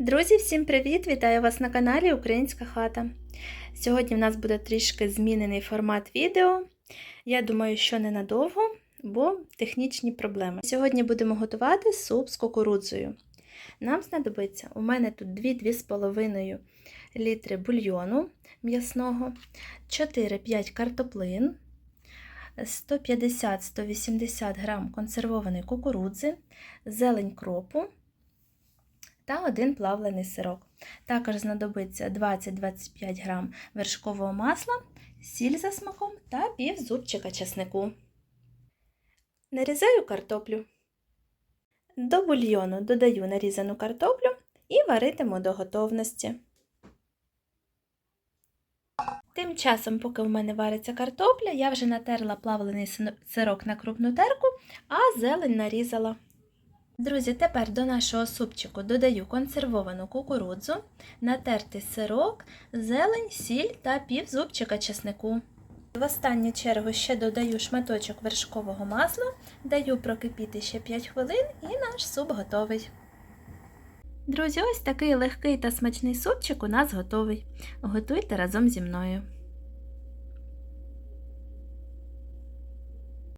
Друзі, всім привіт! Вітаю вас на каналі Українська хата. Сьогодні в нас буде трішки змінений формат відео. Я думаю, що ненадовго, бо технічні проблеми. Сьогодні будемо готувати суп з кукурудзою. Нам знадобиться у мене тут 2-2,5 літри бульйону м'ясного, 4-5 картоплин, 150-180 грам консервованої кукурудзи, зелень кропу та один плавлений сирок. Також знадобиться 20-25 грам вершкового масла, сіль за смаком та пів зубчика чеснику. Нарізаю картоплю. До бульйону додаю нарізану картоплю і варитиму до готовності. Тим часом, поки в мене вариться картопля, я вже натерла плавлений сирок на крупну терку, а зелень нарізала. Друзі, тепер до нашого супчику додаю консервовану кукурудзу, натертий сирок, зелень, сіль та пів зубчика чеснику. В останню чергу ще додаю шматочок вершкового масла, даю прокипіти ще 5 хвилин і наш суп готовий. Друзі, ось такий легкий та смачний супчик у нас готовий. Готуйте разом зі мною.